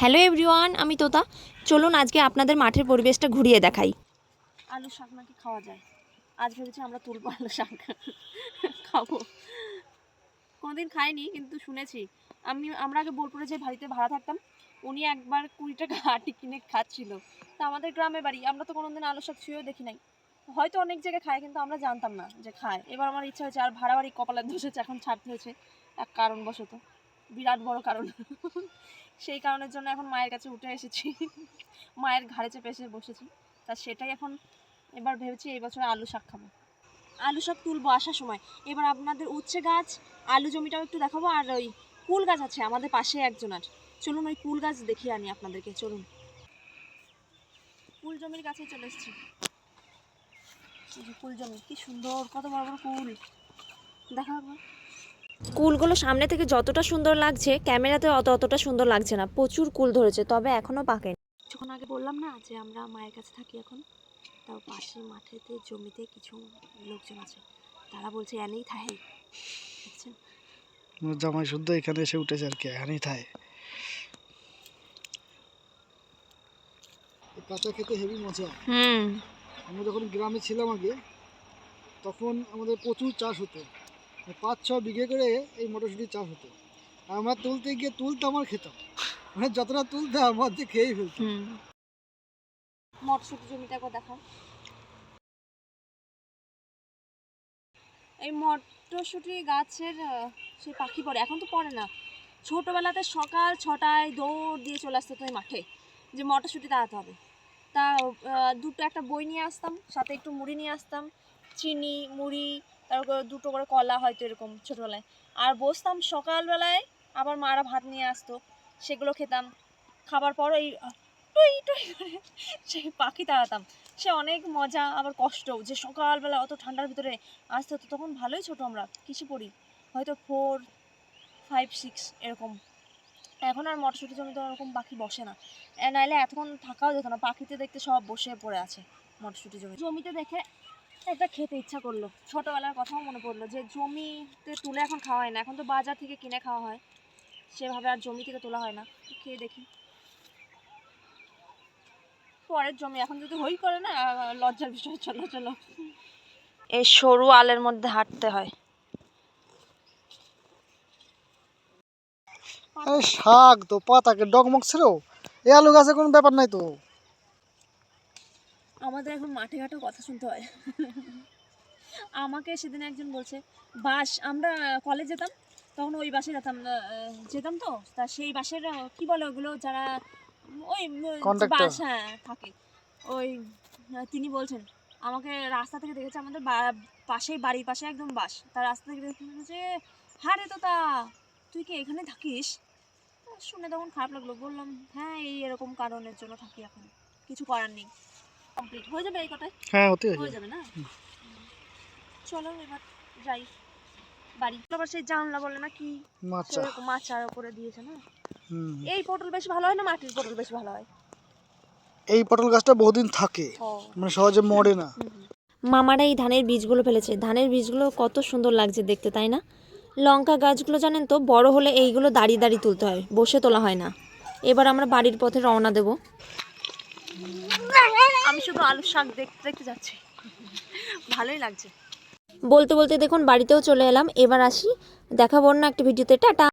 Hello everyone, আমি তোতা। চলুন আজকে আপনাদের মাঠের পরিবেশটা ঘুরিয়ে দেখাই। আলু শাক নাকি খাওয়া যায়? আজ ভেবেছি আমরা তুলবো আলু শাক। খাব। কোনোদিন খাইনি, কিন্তু শুনেছি। আমি, আমরা আগে বোলপুরে যে বাড়িতে ভাড়া থাকতাম, উনি একবার কুড়ি টাকা আটি কিনে খাচ্ছিল। তা আমাদের গ্রামে বাড়ি, আমরা তো কোনোদিন আলু শাক ছুঁয়েও দেখি নাই। হয়তো অনেক জায়গায় খায়, কিন্তু আমরা জানতাম না যে খায়। এবার আমার ইচ্ছা হয়েছে, আর ভাড়া বাড়ি কপালের ধসেছে এখন ছাড়তে হয়েছে, এক কারণবশত। বিরাট বড় কারণ। সেই কারণের জন্য এখন মায়ের কাছে উঠে এসেছি। মায়ের ঘাড়ে চেপে এসে বসেছি। তা সেটাই এখন এবার ভেবেছি এই বছর আলু শাক খাব। আলু শাক তুলবো আসার সময়। এবার আপনাদের উচ্ছে গাছ, আলু জমিটাও একটু দেখাবো। আর ওই কুল গাছ আছে, আমাদের পাশে একজনের চলুন ওই কুল গাছ দেখিয়ে আনি আপনাদেরকে, চলুন। কুল জমির কাছে চলে এসেছি। কুল জমি, কি সুন্দর, কত বড় বড় কুল। দেখা। কুলগুলো সামনে থেকে যতটা সুন্দর লাগছে ক্যামেরাতে অত অতটা সুন্দর লাগছে না। প্রচুর কুল ধরেছে তবে এখনও পাকেনি। কিছুক্ষণ আগে বললাম না যে আমরা মায়ের কাছে থাকি এখন? তাও পাশে মাঠেতে জমিতে কিছু লোকজন আছে। তারা বলছে এনেই থাহে দেখছেন? জামাই শুদ্ধ এখানে এসে উঠেছে আর কি এখানেই থাকে কাঁচা খেতে হেভি মজা। হুম। আমরা যখন গ্রামে ছিলাম আগে তখন আমাদের প্রচুর চাষ হতো। পাঁচ ছ বিঘে করে এই মটরশুটির চাষ হতো। আমার তুলতে গিয়ে তুলতাম আমার খেতাম মানে যতটা তুলতাম মধ্যে খেয়েই ফেলতাম হুম। মটরশুটি জমিটা একবার দেখাও। এই মটরশুটি গাছের সেই পাখি পড়ে। এখন তো পড়ে না। ছোটোবেলাতে সকাল ছটায় দৌড় দিয়ে চলে আসতো তুমি মাঠে যে মটরশুটি দাঁড়াতে হবে। তা দুটো একটা বই নিয়ে আসতাম, সাথে একটু মুড়ি নিয়ে আসতাম, চিনি, মুড়ি তারপর দুটো করে কলা হয়তো এরকম ছোটোবেলায়। আর বসতাম সকালবেলায়, আবার মারা ভাত নিয়ে আসতো, সেগুলো খেতাম। খাবার পর ওই টুই টুই করে সেই পাখি তাড়াতাম। সে অনেক মজা, আবার কষ্ট যে সকালবেলা অত ঠান্ডার ভিতরে আসতে হতো, তখন ভালোই ছোট আমরা কিসে পড়ি। হয়তো ফোর ফাইভ সিক্স এরকম। এখন আর মটরশুটি জমিতে ওরকম পাখি বসে না। এ নাইলে এতক্ষণ থাকাও যেত না, পাখিতে দেখতে সব বসে পড়ে আছে মটরশুটি জমি জমিতে দেখে একটা খেতে ইচ্ছা করল। ছোটোবেলার কথাও মনে পড়ল যে জমিতে তুলে এখন খাওয়া হয় না। এখন তো বাজার থেকে কিনে খাওয়া হয়। সেভাবে আর জমি থেকে তোলা হয় না। খেয়ে দেখি। পরের জমি এখন যদি হই করে না, লজ্জার বিষয়, চলো চলো। এই সরু আলের মধ্যে হাঁটতে হয়। শাক তো পাতাকে ডগমগ ছিল। এই আলু গাছে কোনো ব্যাপার নাই তো। আমাদের এখন মাঠে ঘাটেও কথা শুনতে হয়। আমাকে সেদিন একজন বলছে বাস আমরা কলেজ যেতাম তখন ওই বাসে যেতাম যেতাম তো তা সেই বাসের কি বলে ওগুলো যারা ওই বাস হ্যাঁ থাকে। ওই তিনি বলছেন আমাকে রাস্তা থেকে দেখেছে আমাদের পাশেই বাড়ির পাশে একদম বাস। তার রাস্তা থেকে দেখে বলছে হ্যাঁ রে তো তা তুই কি এখানে থাকিস? শুনে তখন খারাপ লাগল। বললাম হ্যাঁ এই এরকম কারণের জন্য থাকি এখন কিছু করার নেই। কমপ্লিট হয়ে যাবে এই হ্যাঁ হতে হয়ে যাবে না? চলো এবার যাই। বাড়ি। আবার সেই জানলা বলে না কি? উপরে দিয়েছে না? এই পটল বেশি ভালো হয় না মাটির পটল বেশি ভালো হয়? এই পটল গাছটা বহুদিন থাকে। মানে সহজে মরে না। মামারা এই ধানের বীজগুলো ফেলেছে। ধানের বীজগুলো কত সুন্দর লাগছে দেখতে তাই না? লঙ্কা গাছগুলো জানেন তো বড় হলে এইগুলো দাঁড়িয়ে দাঁড়িয়ে তুলতে হয় বসে তোলা হয় না। এবার আমরা বাড়ির পথে রওনা দেব। আমি শুধু আলু শাক দেখতে দেখতে যাচ্ছি। ভালোই লাগছে। বলতে বলতে দেখুন, বাড়িতেও চলে এলাম। এবার আসি, দেখাবো না একটা ভিডিওতে। টাটা!